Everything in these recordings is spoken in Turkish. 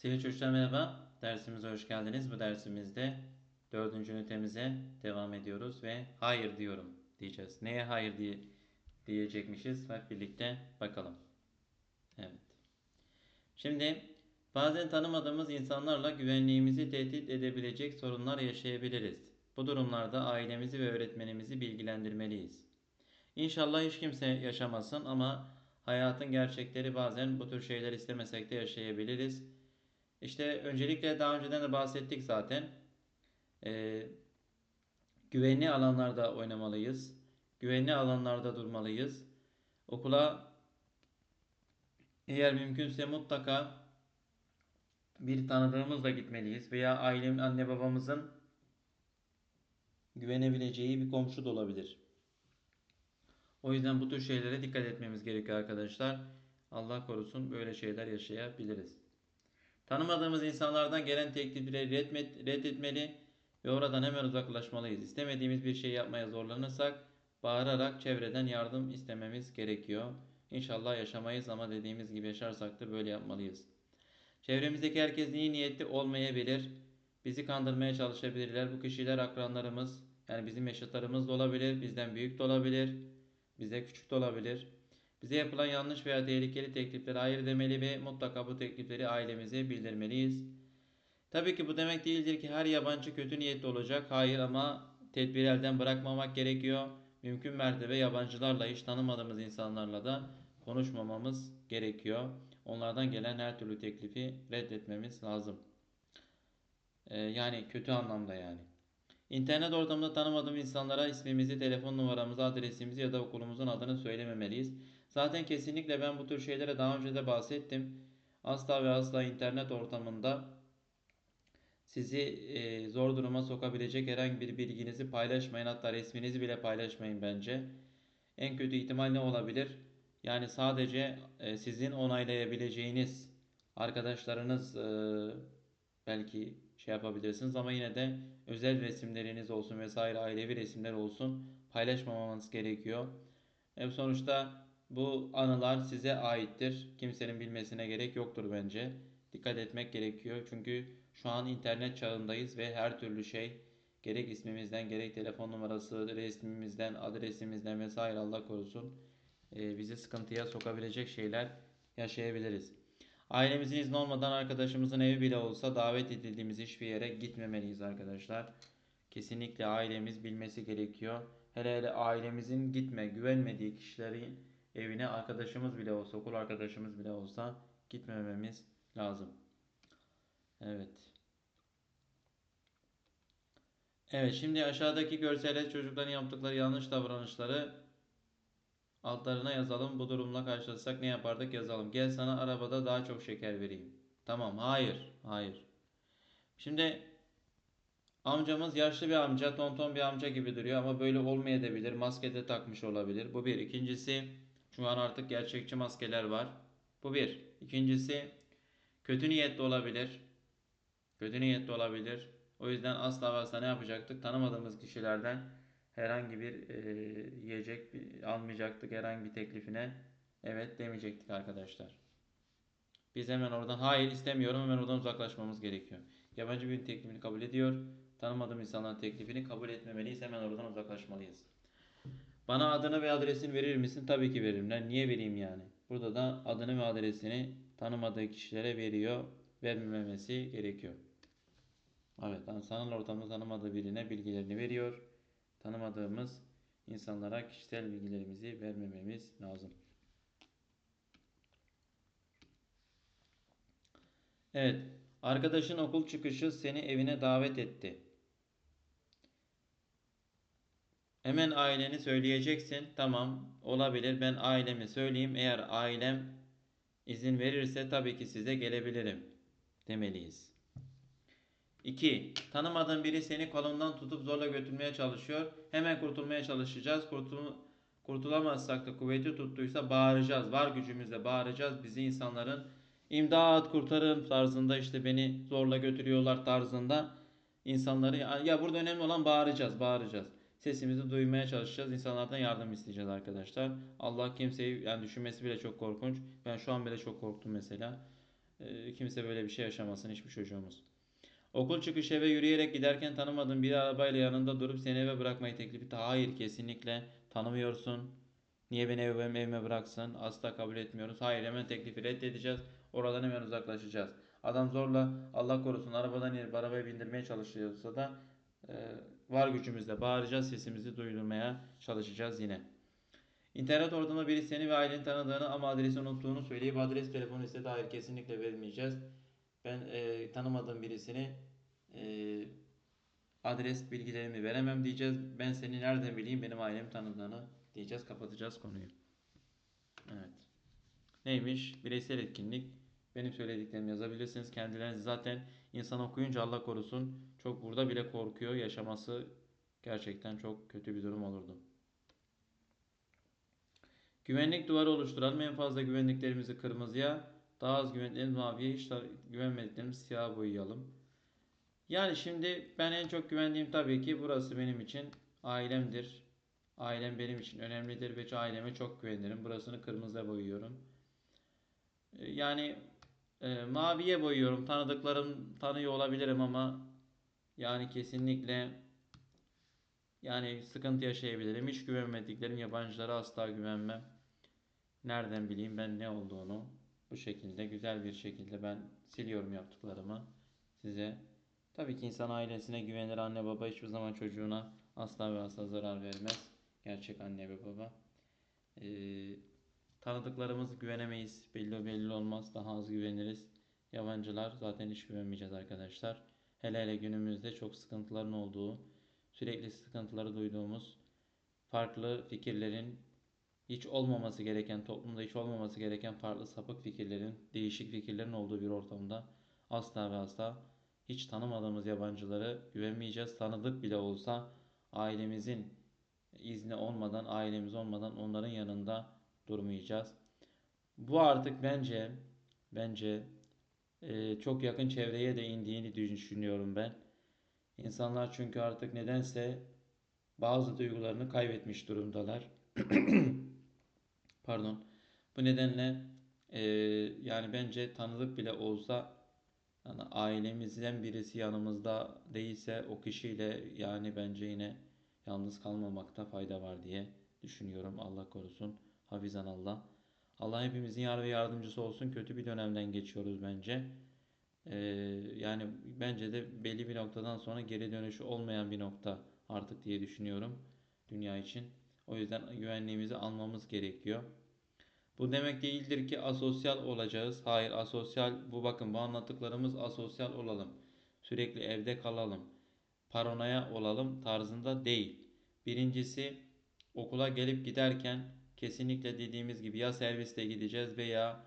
Sevgili çocuklar merhaba. Dersimize hoş geldiniz. Bu dersimizde dördüncü ünitemize devam ediyoruz ve hayır diyorum diyeceğiz. Neye hayır diye diyecekmişiz? Hep birlikte bakalım. Evet. Şimdi bazen tanımadığımız insanlarla güvenliğimizi tehdit edebilecek sorunlar yaşayabiliriz. Bu durumlarda ailemizi ve öğretmenimizi bilgilendirmeliyiz. İnşallah hiç kimse yaşamasın ama hayatın gerçekleri bazen bu tür şeyler istemesek de yaşayabiliriz. İşte öncelikle daha önceden de bahsettik zaten. Ee, güvenli alanlarda oynamalıyız. Güvenli alanlarda durmalıyız. Okula eğer mümkünse mutlaka bir tanıdığımızla gitmeliyiz veya ailemin anne babamızın güvenebileceği bir komşu da olabilir. O yüzden bu tür şeylere dikkat etmemiz gerekiyor arkadaşlar. Allah korusun böyle şeyler yaşayabiliriz. Tanımadığımız insanlardan gelen teklifleri reddet- reddetmeli ve oradan hemen uzaklaşmalıyız. İstemediğimiz bir şey yapmaya zorlanırsak bağırarak çevreden yardım istememiz gerekiyor. İnşallah yaşamayız ama dediğimiz gibi yaşarsak da böyle yapmalıyız. Çevremizdeki herkes iyi niyetli olmayabilir. Bizi kandırmaya çalışabilirler. Bu kişiler akranlarımız, yani bizim yaşıtlarımız da olabilir, bizden büyük de olabilir, bize küçük de olabilir. Bize yapılan yanlış veya tehlikeli tekliflere hayır demeli ve mutlaka bu teklifleri ailemize bildirmeliyiz. Tabii ki bu demek değildir ki her yabancı kötü niyetli olacak. Hayır ama tedbiri elden bırakmamak gerekiyor. Mümkün mertebe yabancılarla hiç tanımadığımız insanlarla da konuşmamamız gerekiyor. Onlardan gelen her türlü teklifi reddetmemiz lazım. Ee, yani kötü anlamda yani. İnternet ortamında tanımadığım insanlara ismimizi, telefon numaramızı, adresimizi ya da okulumuzun adını söylememeliyiz. Zaten kesinlikle ben bu tür şeylere daha önce de bahsettim. Asla ve asla internet ortamında sizi e, zor duruma sokabilecek herhangi bir bilginizi paylaşmayın. Hatta resminizi bile paylaşmayın bence. En kötü ihtimal ne olabilir? Yani sadece e, sizin onaylayabileceğiniz arkadaşlarınız e, belki şey yapabilirsiniz ama yine de özel resimleriniz olsun vesaire ailevi resimler olsun paylaşmamanız gerekiyor. E, sonuçta bu anılar size aittir. Kimsenin bilmesine gerek yoktur bence. Dikkat etmek gerekiyor. Çünkü şu an internet çağındayız ve her türlü şey gerek ismimizden gerek telefon numarası, resmimizden, adresimizden vesaire Allah korusun e, bizi sıkıntıya sokabilecek şeyler yaşayabiliriz. Ailemizin izni olmadan arkadaşımızın evi bile olsa davet edildiğimiz hiçbir yere gitmemeliyiz arkadaşlar. Kesinlikle ailemiz bilmesi gerekiyor. Hele hele ailemizin gitme, güvenmediği kişilerin evine arkadaşımız bile olsa, okul arkadaşımız bile olsa gitmememiz lazım. Evet. Evet şimdi aşağıdaki görselde çocukların yaptıkları yanlış davranışları altlarına yazalım. Bu durumla karşılaşsak ne yapardık yazalım. Gel sana arabada daha çok şeker vereyim. Tamam hayır hayır. Şimdi amcamız yaşlı bir amca tonton bir amca gibi duruyor ama böyle olmayabilir. Maske de takmış olabilir. Bu bir. İkincisi şu an artık gerçekçi maskeler var. Bu bir. İkincisi kötü niyetli olabilir. Kötü niyetli olabilir. O yüzden asla ve ne yapacaktık? Tanımadığımız kişilerden herhangi bir e, yiyecek bir- almayacaktık herhangi bir teklifine. Evet demeyecektik arkadaşlar. Biz hemen oradan hayır istemiyorum hemen oradan uzaklaşmamız gerekiyor. Yabancı birinin teklifini kabul ediyor. Tanımadığım insanların teklifini kabul etmemeliyiz. Hemen oradan uzaklaşmalıyız. Bana adını ve adresini verir misin? Tabii ki veririm. Lan niye vereyim yani? Burada da adını ve adresini tanımadığı kişilere veriyor. Vermemesi gerekiyor. Evet, sanal ortamda tanımadığı birine bilgilerini veriyor. Tanımadığımız insanlara kişisel bilgilerimizi vermememiz lazım. Evet, arkadaşın okul çıkışı seni evine davet etti. Hemen aileni söyleyeceksin. Tamam, olabilir. Ben ailemi söyleyeyim. Eğer ailem izin verirse tabii ki size gelebilirim demeliyiz. 2. Tanımadığın biri seni kolundan tutup zorla götürmeye çalışıyor. Hemen kurtulmaya çalışacağız. Kurtul kurtulamazsak da kuvveti tuttuysa bağıracağız. Var gücümüzle bağıracağız. Bizi insanların imdat kurtarın tarzında işte beni zorla götürüyorlar tarzında insanları ya burada önemli olan bağıracağız, bağıracağız. Sesimizi duymaya çalışacağız. İnsanlardan yardım isteyeceğiz arkadaşlar. Allah kimseyi yani düşünmesi bile çok korkunç. Ben şu an bile çok korktum mesela. Ee, kimse böyle bir şey yaşamasın hiçbir çocuğumuz. Okul çıkışı eve yürüyerek giderken tanımadığın bir arabayla yanında durup seni eve bırakmayı teklif etti. Hayır kesinlikle tanımıyorsun. Niye beni eve, benim evime bıraksın? Asla kabul etmiyoruz. Hayır hemen teklifi reddedeceğiz. Oradan hemen uzaklaşacağız. Adam zorla Allah korusun arabadan inip arabaya bindirmeye çalışıyorsa da e, var gücümüzle bağıracağız. Sesimizi duydurmaya çalışacağız yine. İnternet ortamında biri seni ve aileni tanıdığını ama adresi unuttuğunu söyleyip adres telefonu istedi. Hayır kesinlikle vermeyeceğiz. Ben e, tanımadığım birisini e, adres bilgilerimi veremem diyeceğiz. Ben seni nereden bileyim benim ailemi tanıdığını diyeceğiz. Kapatacağız konuyu. Evet. Neymiş? Bireysel etkinlik. Benim söylediklerimi yazabilirsiniz. Kendileriniz zaten insan okuyunca Allah korusun çok burada bile korkuyor. Yaşaması gerçekten çok kötü bir durum olurdu. Güvenlik duvarı oluşturalım. En fazla güvenliklerimizi kırmızıya, daha az güvenliklerimizi maviye, hiç güvenmediklerimizi siyaha boyayalım. Yani şimdi ben en çok güvendiğim tabii ki burası benim için ailemdir. Ailem benim için önemlidir ve aileme çok güvenirim. Burasını kırmızıya boyuyorum. E, Yani e, maviye boyuyorum. Tanıdıklarım tanıyor olabilirim ama yani kesinlikle yani sıkıntı yaşayabilirim. Hiç güvenmediklerim yabancılara asla güvenmem. Nereden bileyim ben ne olduğunu. Bu şekilde güzel bir şekilde ben siliyorum yaptıklarımı size. Tabii ki insan ailesine güvenir. Anne baba hiçbir zaman çocuğuna asla ve asla zarar vermez. Gerçek anne ve baba. Ee, tanıdıklarımız güvenemeyiz. Belli belli olmaz. Daha az güveniriz. Yabancılar zaten hiç güvenmeyeceğiz arkadaşlar. Hele hele günümüzde çok sıkıntıların olduğu, sürekli sıkıntıları duyduğumuz, farklı fikirlerin hiç olmaması gereken, toplumda hiç olmaması gereken farklı sapık fikirlerin, değişik fikirlerin olduğu bir ortamda asla ve asla hiç tanımadığımız yabancıları güvenmeyeceğiz. Tanıdık bile olsa ailemizin izni olmadan, ailemiz olmadan onların yanında durmayacağız. Bu artık bence bence e, çok yakın çevreye de indiğini düşünüyorum ben. İnsanlar çünkü artık nedense bazı duygularını kaybetmiş durumdalar. Pardon. Bu nedenle e, yani bence tanıdık bile olsa yani ailemizden birisi yanımızda değilse o kişiyle yani bence yine yalnız kalmamakta fayda var diye düşünüyorum. Allah korusun. Hafizan Allah. Allah hepimizin yar ve yardımcısı olsun. Kötü bir dönemden geçiyoruz bence. Ee, yani bence de belli bir noktadan sonra geri dönüşü olmayan bir nokta artık diye düşünüyorum dünya için. O yüzden güvenliğimizi almamız gerekiyor. Bu demek değildir ki asosyal olacağız. Hayır asosyal bu bakın bu anlattıklarımız asosyal olalım. Sürekli evde kalalım. Paranoya olalım tarzında değil. Birincisi okula gelip giderken kesinlikle dediğimiz gibi ya servisle gideceğiz veya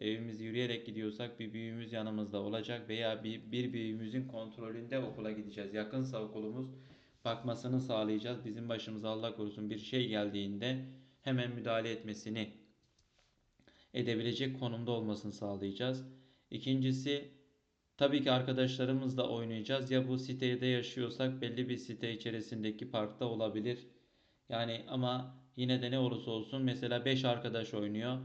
evimiz yürüyerek gidiyorsak bir büyüğümüz yanımızda olacak veya bir, bir büyüğümüzün kontrolünde okula gideceğiz. Yakınsa okulumuz bakmasını sağlayacağız. Bizim başımıza Allah korusun bir şey geldiğinde hemen müdahale etmesini edebilecek konumda olmasını sağlayacağız. İkincisi tabii ki arkadaşlarımızla oynayacağız. Ya bu sitede yaşıyorsak belli bir site içerisindeki parkta olabilir. Yani ama yine de ne olursa olsun mesela 5 arkadaş oynuyor.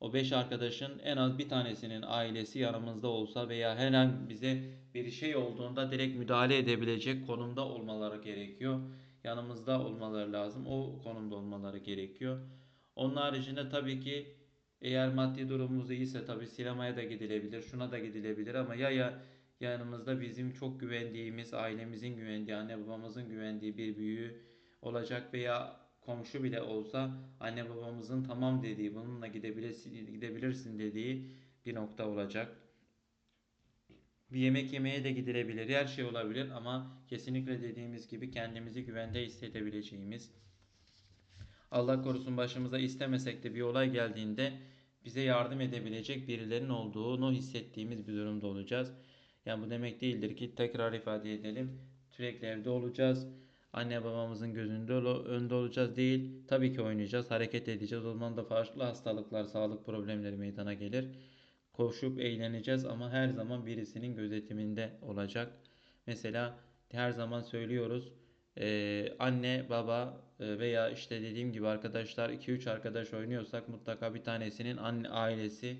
O 5 arkadaşın en az bir tanesinin ailesi yanımızda olsa veya her an bize bir şey olduğunda direkt müdahale edebilecek konumda olmaları gerekiyor. Yanımızda olmaları lazım. O konumda olmaları gerekiyor. Onun haricinde tabii ki eğer maddi durumumuz iyiyse tabii sinemaya da gidilebilir, şuna da gidilebilir ama ya ya yanımızda bizim çok güvendiğimiz, ailemizin güvendiği, anne babamızın güvendiği bir büyüğü olacak veya komşu bile olsa anne babamızın tamam dediği, bununla gidebilirsin, gidebilirsin dediği bir nokta olacak. Bir yemek yemeye de gidilebilir, her şey olabilir ama kesinlikle dediğimiz gibi kendimizi güvende hissedebileceğimiz, Allah korusun başımıza istemesek de bir olay geldiğinde bize yardım edebilecek birilerinin olduğunu hissettiğimiz bir durumda olacağız. Yani bu demek değildir ki tekrar ifade edelim. Sürekli evde olacağız. Anne babamızın gözünde önde olacağız değil. Tabii ki oynayacağız, hareket edeceğiz. O zaman da farklı hastalıklar, sağlık problemleri meydana gelir. Koşup eğleneceğiz ama her zaman birisinin gözetiminde olacak. Mesela her zaman söylüyoruz. Ee, anne, baba e, veya işte dediğim gibi arkadaşlar 2-3 arkadaş oynuyorsak mutlaka bir tanesinin anne ailesi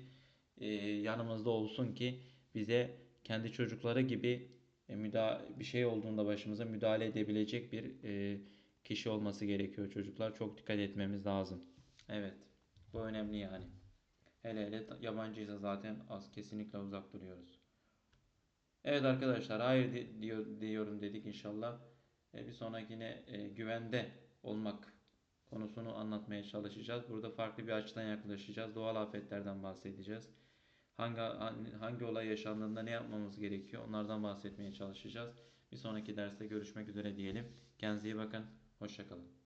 e, yanımızda olsun ki bize kendi çocukları gibi e, müda- bir şey olduğunda başımıza müdahale edebilecek bir e, kişi olması gerekiyor çocuklar. Çok dikkat etmemiz lazım. Evet. Bu önemli yani. Hele hele yabancıysa zaten az kesinlikle uzak duruyoruz. Evet arkadaşlar hayır di- diyor, diyorum dedik inşallah. E, bir sonrakine e, güvende olmak konusunu anlatmaya çalışacağız. Burada farklı bir açıdan yaklaşacağız. Doğal afetlerden bahsedeceğiz. Hangi hangi olay yaşandığında ne yapmamız gerekiyor? Onlardan bahsetmeye çalışacağız. Bir sonraki derste görüşmek üzere diyelim. Kendinize iyi bakın. Hoşça kalın.